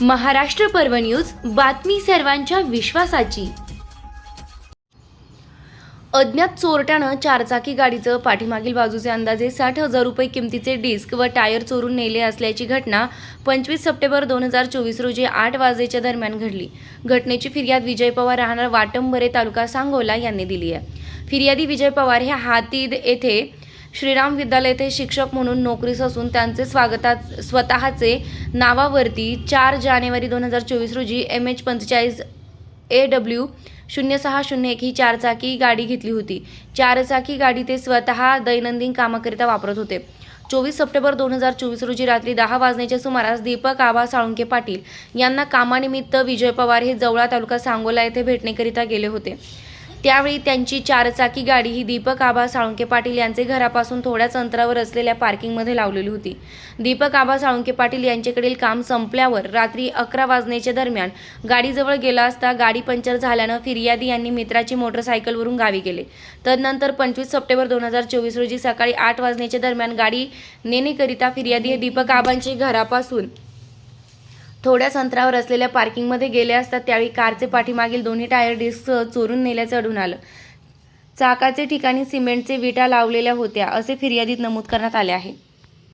महाराष्ट्र पर्व न्यूज बातमी सर्वांच्या विश्वासाची. अज्ञात चोरट्यानं चारचाकी गाडीचं पाठीमागील बाजूचे अंदाजे साठ हजार रुपये किमतीचे डिस्क व टायर चोरून नेले असल्याची घटना पंचवीस सप्टेंबर दोन हजार चोवीस रोजी आठ वाजेच्या दरम्यान घडली. घटनेची फिर्याद विजय पवार राहणार वाटंबरे तालुका सांगोला यांनी दिली आहे. फिर्यादी विजय पवार हे हातीद येथे श्रीराम विद्यालय येथे शिक्षक म्हणून नोकरीस असून त्यांचे स्वागतात स्वतःचे नावावरती चार जानेवारी दोन हजार चोवीस रोजी एम एच पंचेचाळीस ए डब्ल्यू शून्य सहा शून्य एक ही चारचाकी गाडी घेतली होती. चारचाकी गाडी ते स्वतः दैनंदिन कामाकरिता वापरत होते. चोवीस सप्टेंबर दोन हजार चोवीस रोजी रात्री दहा वाजण्याच्या सुमारास दीपक आबा साळुंके पाटील यांना कामानिमित्त विजय पवार हे जवळा तालुका सांगोला येथे भेटणेकरिता गेले होते. त्यावेळी त्यांची चारचाकी गाडी ही दीपक आबा साळुंके पाटील यांचे घरापासून थोड्याच अंतरावर असलेल्या पार्किंगमध्ये लावलेली होती. दीपक आबा साळुंके पाटील यांच्याकडील काम संपल्यावर रात्री अकरा वाजण्याच्या दरम्यान गाडीजवळ गेला असता गाडी पंक्चर झाल्यानं फिर्यादी यांनी मित्राची मोटरसायकलवरून गावी गेले. तदनंतर पंचवीस सप्टेंबर दोन हजार चोवीस रोजी सकाळी आठ वाजण्याच्या दरम्यान गाडी नेणेकरिता फिर्यादी हे दीपक आबांचे घरापासून थोड्याच अंतरावर असलेल्या पार्किंगमध्ये गेले असता त्यावेळी कारचे पाठीमागील दोन्ही टायर डिस्क चोरून नेल्याचं आढळून आलं. चाकाचे ठिकाणी सिमेंटचे विटा लावलेल्या होत्या असे फिर्यादीत नमूद करण्यात आले आहे.